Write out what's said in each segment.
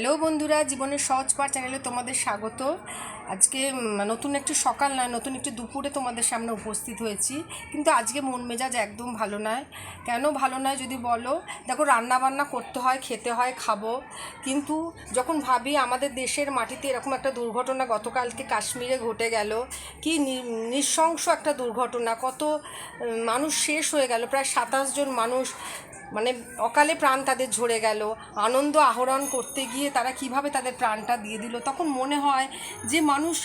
Hello বন্ধুরা, জীবনের সহজ পার চ্যানেলে তোমাদের স্বাগত। আজকে নতুন একটি সকাল নয়, নতুন একটি দুপুরে তোমাদের সামনে উপস্থিত হয়েছি। কিন্তু আজকে মন মেজাজ একদম ভালো নয়। কেন ভালো নয় যদি বলো? দেখো রান্না বান্না করতে হয়, খেতে হয়, খাব। কিন্তু যখন ভাবি আমাদের দেশের মাটিতে এরকম একটা দুর্ঘটনা গতকালকে কাশ্মীরে ঘটে গেল, কি নৃশংস একটা দুর্ঘটনা, কত মানুষ শেষ হয়ে গেল, প্রায় সাতাশ জন মানুষ মানে অকালে প্রাণ তাদের ঝরে গেল। আনন্দ আহরণ করতে গিয়ে তারা কীভাবে তাদের প্রাণটা দিয়ে দিল। তখন মনে হয় যে মানুষ,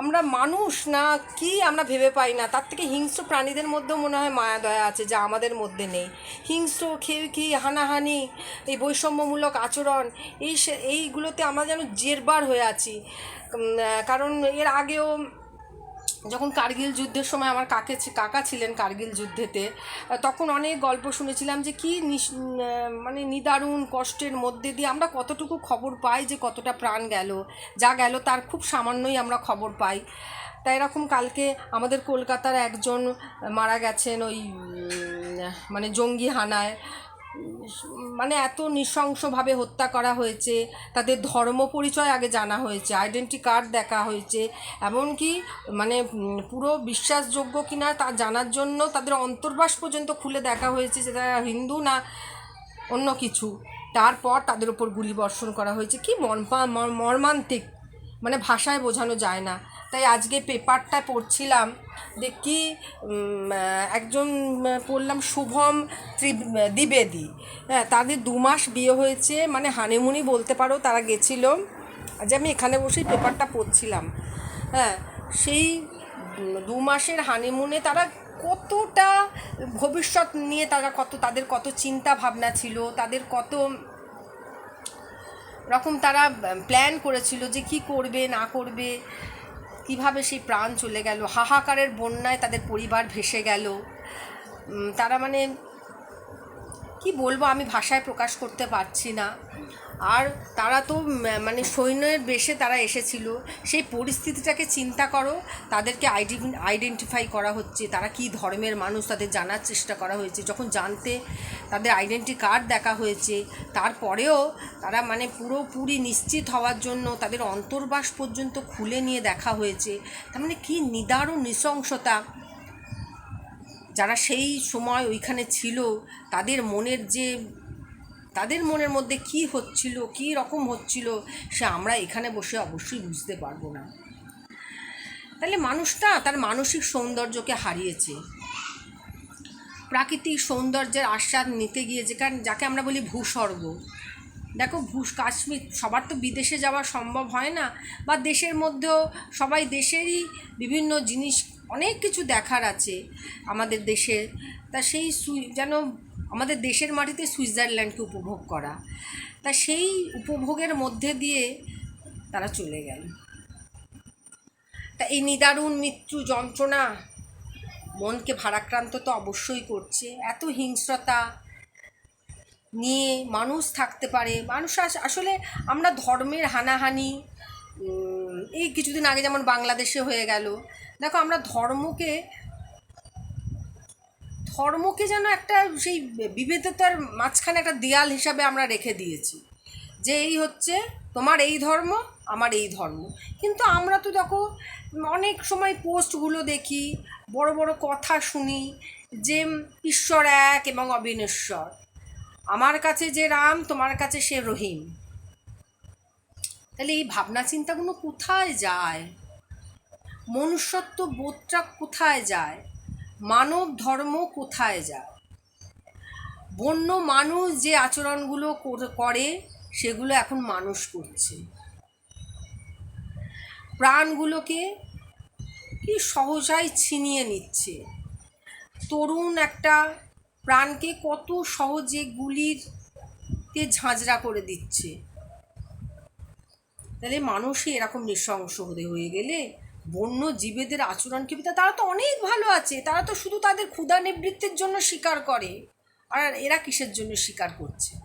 আমরা মানুষ না, কি আমরা ভেবে পাই না। তার থেকে হিংস্র প্রাণীদের মধ্যেও মনে হয় মায়া, দয়া আছে, যা আমাদের মধ্যে নেই। হিংস্র খেয়ে খেয়ে হানাহানি, এই বৈষম্যমূলক আচরণ, এই এইগুলোতে আমরা যেন জেরবার হয়ে আছি। কারণ এর আগেও যখন কার্গিল যুদ্ধের সময় আমার কাকে কাকা ছিলেন কার্গিল যুদ্ধেতে তখন অনেক গল্প শুনেছিলাম যে কি মানে নিদারুণ কষ্টের মধ্যে দিয়ে আমরা কতটুকু খবর পাই যে কতটা প্রাণ গেল। যা গেল তার খুব সামান্যই আমরা খবর পাই। তাই এরকম কালকে আমাদের কলকাতার একজন মারা গেছেন ওই মানে জঙ্গি হানায়। মানে এত নৃশংসভাবে হত্যা করা হয়েছে, তাদের ধর্ম পরিচয় আগে জানা হয়েছে আইডেন্টি কার্ড দেখা হয়েছে, এমনকি মানে পুরো বিশ্বাসযোগ্য কিনা তা জানার জন্য তাদের অন্তর্বাস পর্যন্ত খুলে দেখা হয়েছে যে তারা হিন্দু না অন্য কিছু। তারপর তাদের উপর গুলি বর্ষণ করা হয়েছে। কি মর্মা, মর্মান্তিক মানে ভাষায় বোঝানো যায় না। তাই আজকে পেপারটা পড়ছিলাম, দেখি একজন পড়লাম শুভম ত্রি- দ্বিবেদী। হ্যাঁ তাদের দু মাস বিয়ে হয়েছে মানে হানিমুনি বলতে পারো তারা গেছিল। আজ আমি এখানে বসেই পেপারটা পড়ছিলাম। হ্যাঁ সেই দু মাসের হানিমুনে তারা কতটা ভবিষ্যৎ নিয়ে তারা কত, তাদের কত চিন্তা ভাবনা ছিল, তাদের কত রকম তারা প্ল্যান করেছিল যে কি করবে, না করবে। কীভাবে সেই প্রাণ চলে গেল? হাহাকারের বন্যায় তাদের পরিবার ভেসে গেল। তারা মানে কি বলব? আমি ভাষায় প্রকাশ করতে পারছি না। আর তারা তো মানে সৈন্যের বেশে তারা এসেছিল। সেই পরিস্থিতিটাকে চিন্তা করো, তাদেরকে আইডি আইডেন্টিফাই করা হচ্ছে, তারা কি ধর্মের মানুষ তাদের জানার চেষ্টা করা হয়েছে। যখন জানতে তাদের আইডেন্টি কার্ড দেখা হয়েছে, তারপরেও তারা মানে পুরোপুরি নিশ্চিত হওয়ার জন্য তাদের অন্তর্বাস পর্যন্ত খুলে নিয়ে দেখা হয়েছে। তার মানে কী নিদারুণ নৃশংসতা। যারা সেই সময় ওইখানে ছিল, তাদের মনের যে তাদের মনের মধ্যে কি হচ্ছিল, কি রকম হচ্ছিল, সে আমরা এখানে বসে অবশ্যই বুঝতে পারব না। তাহলে মানুষটা তার মানসিক সৌন্দর্যকে হারিয়েছে। প্রাকৃতিক সৌন্দর্যের আস্বাদ নিতে গিয়ে যেখানে, যাকে আমরা বলি ভূস্বর্গ। দেখো ভূ কাশ্মীর, সবার তো বিদেশে যাওয়া সম্ভব হয় না, বা দেশের মধ্যেও সবাই দেশেরই বিভিন্ন জিনিস, অনেক কিছু দেখার আছে আমাদের দেশে। তা সেই সুই, যেন আমাদের দেশের মাটিতে সুইজারল্যান্ডকে উপভোগ করা। তা সেই উপভোগের মধ্যে দিয়ে তারা চলে গেল। তা এই নিদারুণ মৃত্যু যন্ত্রণা মনকে ভারাক্রান্ত তো অবশ্যই করছে। এত হিংস্রতা নিয়ে মানুষ থাকতে পারে, মানুষ আস- আসলে আমরা ধর্মের হানাহানি এই কিছুদিন আগে যেমন বাংলাদেশে হয়ে গেল, দেখো আমরা ধর্মকে ধর্মকে যেন একটা সেই বিভেদতার মাঝখানে একটা দেয়াল হিসাবে আমরা রেখে দিয়েছি। যে এই হচ্ছে, তোমার এই ধর্ম, আমার এই ধর্ম। কিন্তু আমরা তো দেখো, অনেক সময় পোস্টগুলো দেখি, বড় বড় কথা শুনি যে ঈশ্বর এক এবং অবিনশ্বর। আমার কাছে যে রাম, তোমার কাছে সে রহিম। তাহলে এই ভাবনা চিন্তাগুলো কোথায় যায়? মনুষ্যত্ব বোধটা কোথায় যায়? মানব ধর্ম কোথায় যায়? বন্য মানুষ যে আচরণগুলো করে সেগুলো এখন মানুষ করছে। প্রাণগুলোকে কি সহজায় ছিনিয়ে নিচ্ছে? তরুণ একটা প্রাণকে কত সহজে গুলিতে ঝাঁঝরা করে দিচ্ছে। তাহলে মানুষই এরকম নৃশংস হতে হয়ে গেলে বন্য জীবেদের আচরণ কি? তারা তো অনেক ভালো আছে। তারা তো শুধু তাদের ক্ষুধা নিবৃত্তির জন্য শিকার করে। আর এরা কিসের জন্য শিকার করছে?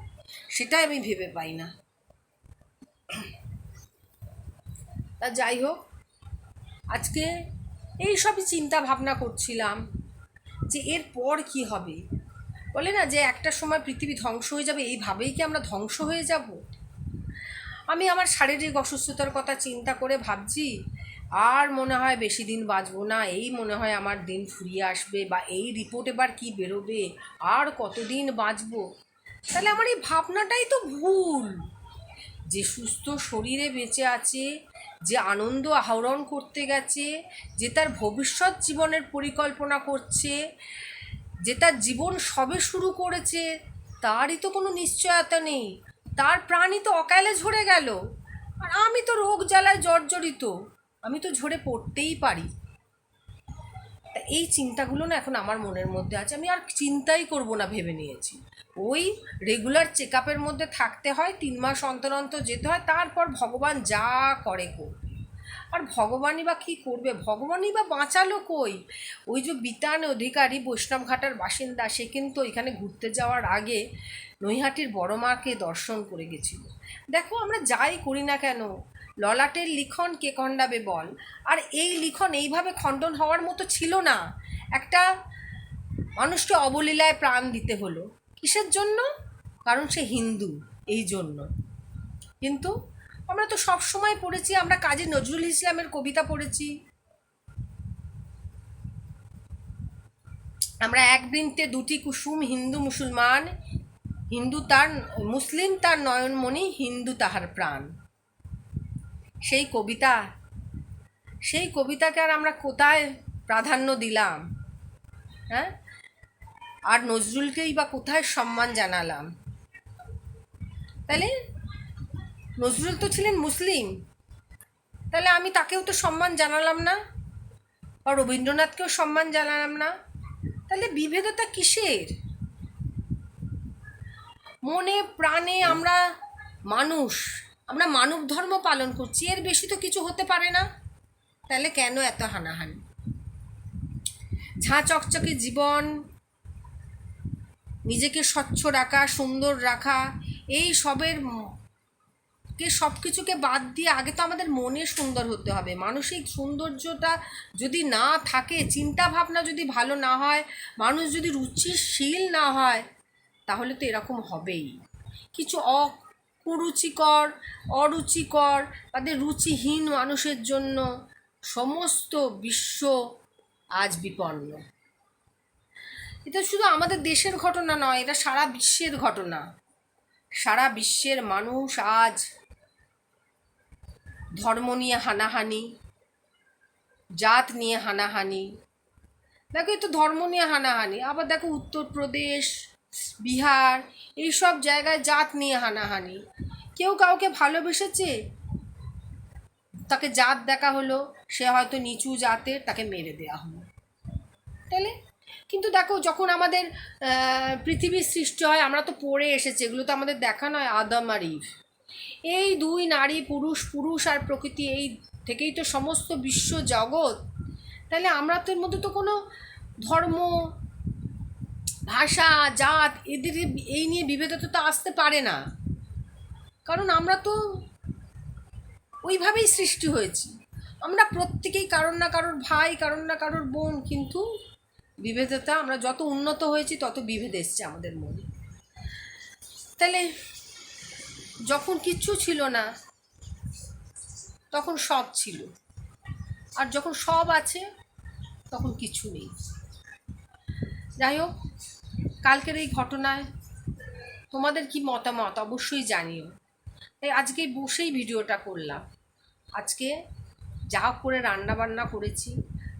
সেটাই আমি ভেবে পাই না। তা যাই হোক, আজকে এই সবই চিন্তা ভাবনা করছিলাম যে এর পর কি হবে? বলে না যে একটা সময় পৃথিবী ধ্বংস হয়ে যাবে, এইভাবেই কি আমরা ধ্বংস হয়ে যাব? আমি আমার শারীরিক অসুস্থতার কথা চিন্তা করে ভাবছি আর মনে হয় বেশি দিন বাঁচবো না, এই মনে হয় আমার দিন ফুরিয়ে আসবে বা এই রিপোর্ট এবার কী বেরোবে, আর কতদিন বাঁচবো? তাহলে আমার এই ভাবনাটাই তো ভুল। যে সুস্থ শরীরে বেঁচে আছে, যে আনন্দ আহরণ করতে গেছে, যে তার ভবিষ্যৎ জীবনের পরিকল্পনা করছে, যে তার জীবন সবে শুরু করেছে, তারই তো কোনো নিশ্চয়তা নেই। তার প্রাণই তো অকালে ঝরে গেল। আর আমি তো রোগ জ্বালায় জর্জরিত। আমি তো ঝরে পড়তেই পারি। তা এই চিন্তাগুলো না এখন আমার মনের মধ্যে আছে, আমি আর চিন্তাই করব না ভেবে নিয়েছি। ওই রেগুলার চেক আপের মধ্যে থাকতে হয়, তিন মাস অন্তর অন্তর যেতে হয়, তারপর ভগবান যা করে করবে। আর ভগবানই বা কী করবে? ভগবানই বা বাঁচালো কই? ওই যে বিতান অধিকারী বৈষ্ণবঘাটার বাসিন্দা, সে কিন্তু এখানে ঘুরতে যাওয়ার আগে নৈহাটির বড় মাকে দর্শন করে গেছিল। দেখো আমরা যাই করি না কেন? ললাটের লিখন কে খণ্ডাবে বল? আর এই লিখন এইভাবে খণ্ডন হওয়ার মতো ছিল না। একটা মানুষকে অবলীলায় প্রাণ দিতে হলো। কিসের জন্য? কারণ সে হিন্দু, এই জন্য। কিন্তু আমরা তো সব সময় পড়েছি, আমরা কাজী নজরুল ইসলামের কবিতা পড়েছি। আমরা এক বৃন্তে দুটি কুসুম, হিন্দু মুসলমান, হিন্দু তার, মুসলিম তার নয়নমণি, হিন্দু তাহার প্রাণ। সেই কবিতা, সেই কবিতাকে আর আমরা কোথায় প্রাধান্য দিলাম? হ্যাঁ? আর নজরুলকেই বা কোথায় সম্মান জানালাম? তাহলে নজরুল তো ছিলেন মুসলিম। তাহলে আমি তাকেও তো সম্মান জানালাম না? বা রবীন্দ্রনাথকেও সম্মান জানালাম না? তাহলে বিভেদতা কিসের? মনে প্রাণে আমরা মানুষ। আমরা মানব ধর্ম পালন করছি, এর বেশি তো কিছু হতে পারে না। তাহলে কেন এত হানাহানি? ঝাঁ চকচকে জীবন, নিজেকে স্বচ্ছ রাখা, সুন্দর রাখা, এই সবের কে সব কিছুকে বাদ দিয়ে আগে তো আমাদের মনে সুন্দর হতে হবে। মানসিক সৌন্দর্যটা যদি না থাকে চিন্তা ভাবনা যদি ভালো না হয়, মানুষ যদি রুচিশীল না হয়, তাহলে তো এরকম হবেই। কিছু অ কুরুচিকর, অরুচিকর, তাদের রুচিহীন মানুষের জন্য সমস্ত বিশ্ব আজ বিপন্ন। এটা শুধু আমাদের দেশের ঘটনা নয়, এটা সারা বিশ্বের ঘটনা। সারা বিশ্বের মানুষ আজ ধর্ম নিয়ে হানাহানি, জাত নিয়ে হানাহানি। দেখো তো ধর্ম নিয়ে হানাহানি, আবার দেখো উত্তরপ্রদেশ বিহার, এইসব জায়গায় জাত নিয়ে হানাহানি। কেউ কাউকে ভালোবেসেছে? তাকে জাত দেখা হলো, সে হয়তো নিচু জাতের তাকে মেরে দেওয়া হলো। তাহলে কিন্তু দেখো, যখন আমাদের পৃথিবীর সৃষ্টি হয়, আমরা তো পড়ে এসেছি, এগুলো তো আমাদের দেখা নয়, আদম আর ইভ। এই দুই নারী, পুরুষ পুরুষ আর প্রকৃতি, এই থেকেই তো সমস্ত বিশ্ব জগৎ। তাহলে আমরা তো এর মধ্যে তো কোনো ধর্ম ভাষা, জাত, এদের এই নিয়ে বিভেদতা তো আসতে পারে না। কারণ আমরা তো ওইভাবেই সৃষ্টি হয়েছি। আমরা প্রত্যেকেই কারোর না কারোর ভাই, কারোর না কারোর বোন, কিন্তু বিভেদতা আমরা যত উন্নত হয়েছি, তত বিভেদ এসছে আমাদের মনে। তাহলে যখন কিচ্ছু ছিল না, তখন সব ছিল। আর যখন সব আছে, তখন কিছু নেই। যাই হোক কালকের এই ঘটনায় তোমাদের কি মতামত? অবশ্যই জানিও। তাই আজকে বসেই ভিডিওটা করলাম। আজকে যা করে রান্না বান্না করেছি,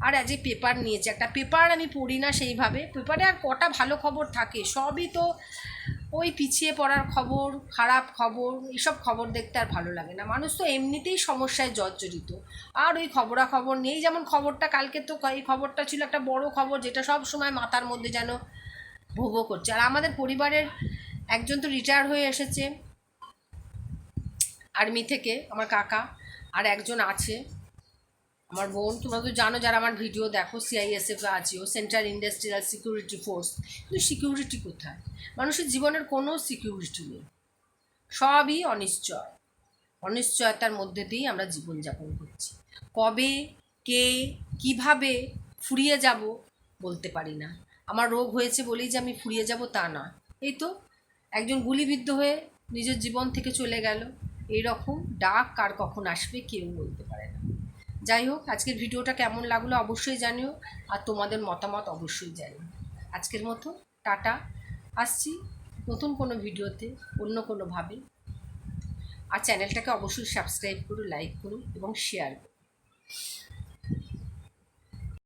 আর আজ পেপার নিয়েছি। একটা পেপার আমি পড়ি না সেইভাবে। পেপারে আর কটা ভালো খবর থাকে? সবই তো ওই পিছিয়ে পড়ার খবর, খারাপ খবর, এসব খবর দেখতে আর ভালো লাগে না। মানুষ তো এমনিতেই সমস্যায় জর্জরিত। আর ওই খবরাখবর নেই। যেমন খবরটা কালকে তো এই খবরটা ছিল একটা বড় খবর, যেটা সব সময় মাথার মধ্যে যেন ভোগো করছে। আর আমাদের পরিবারের একজন তো রিটায়ার হয়ে এসেছে, আর্মি থেকে, আমার কাকা, আর একজন আছে, আমার বোন। তোমরা তো জানো যারা আমার ভিডিও দেখো সিআইএসএফ আছেও সেন্ট্রাল ইন্ডাস্ট্রিয়াল সিকিউরিটি ফোর্স কিন্তু সিকিউরিটি কোথায়? মানুষের জীবনের কোনো সিকিউরিটি নেই। সবই অনিশ্চয়। অনিশ্চয়তার মধ্যে দিয়েই আমরা জীবনযাপন করছি। কবে, কে, কীভাবে ফুরিয়ে যাব বলতে পারি না। আমার রোগ হয়েছে বলেই যে আমি ফুরিয়ে যাব তা নয় এই তো একজন গুলিবিদ্ধ হয়ে নিজের জীবন থেকে চলে গেল। এই রকম ডাক কার কখন আসবে কেউ বলতে পারে না। যাই হোক, আজকের ভিডিওটা কেমন লাগল অবশ্যই জানিও আর তোমাদের মতামত অবশ্যই জানিও। আজকের মতো টাটা। আসছি নতুন কোনো ভিডিওতে অন্য কোনোভাবে। আর চ্যানেলটাকে অবশ্যই সাবস্ক্রাইব করো, লাইক করো এবং শেয়ার করো।